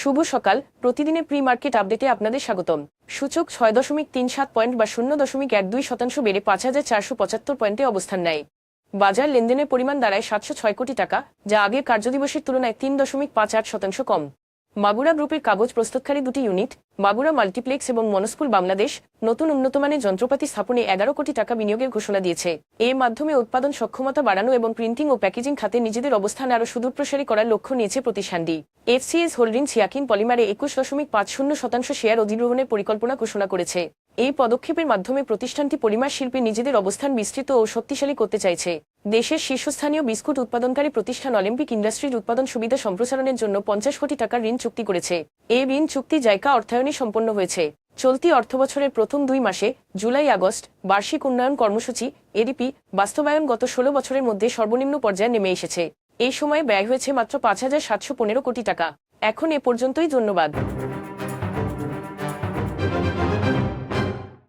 শুভ সকাল। প্রতিদিনের pre market আপডেটে আপনাদের স্বাগতম। সূচক ছয় দশমিক তিন সাত পয়েন্ট বা শূন্য দশমিক এক দুই শতাংশ বেড়ে পাঁচ হাজার চারশো পঁচাত্তর পয়েন্টে অবস্থান নেয়। বাজার লেনদেনের পরিমাণ দাঁড়ায় সাতশো ছয় কোটি টাকা, যা আগের কার্যদিবসের তুলনায় তিন দশমিক পাঁচ আট শতাংশ কম। মাগুরা গ্রুপের কাগজ প্রস্তুতকারী দুটি ইউনিট মাগুরা মাল্টিপ্লেক্স এবং মনস্কুল বাংলাদেশ নতুন উন্নতমানের যন্ত্রপাতি স্থাপনে এগারো কোটি টাকা বিনিয়োগের ঘোষণা দিয়েছে। এর মাধ্যমে উৎপাদন সক্ষমতা বাড়ানো এবং প্রিন্টিং ও প্যাকেজিং খাতে নিজেদের অবস্থান আরও সুদূরপ্রসারী করার লক্ষ্য নিয়েছে প্রতিষ্ঠানটি। এফসিএস হোল্ডিংস ইয়াকিন পলিমারে একুশ দশমিক পাঁচ শূন্য শতাংশ শেয়ার অধিগ্রহণের পরিকল্পনা ঘোষণা করেছে। এই পদক্ষেপের মাধ্যমে প্রতিষ্ঠানটি পরিমার শিল্পে নিজেদের অবস্থান বিস্তৃত ও শক্তিশালী করতে চাইছে। দেশের শীর্ষস্থানীয় বিস্কুট উৎপাদনকারী প্রতিষ্ঠান অলিম্পিক ইন্ডাস্ট্রির উৎপাদন সুবিধা সম্প্রসারণের জন্য পঞ্চাশ কোটি টাকার ঋণ চুক্তি করেছে। এই ঋণ চুক্তি জায়কা অর্থায়নে সম্পন্ন হয়েছে। চলতি অর্থবছরের প্রথম দুই মাসে জুলাই, আগস্ট বার্ষিক উন্নয়ন কর্মসূচি, এডিপি, বাস্তবায়ন গত ষোলো বছরের মধ্যে সর্বনিম্ন পর্যায়ে নেমে এসেছে। এই সময়ে ব্যয় হয়েছে মাত্র পাঁচ হাজার সাতশো পনেরো কোটি টাকা। এখন এ পর্যন্তই ধন্যবাদ।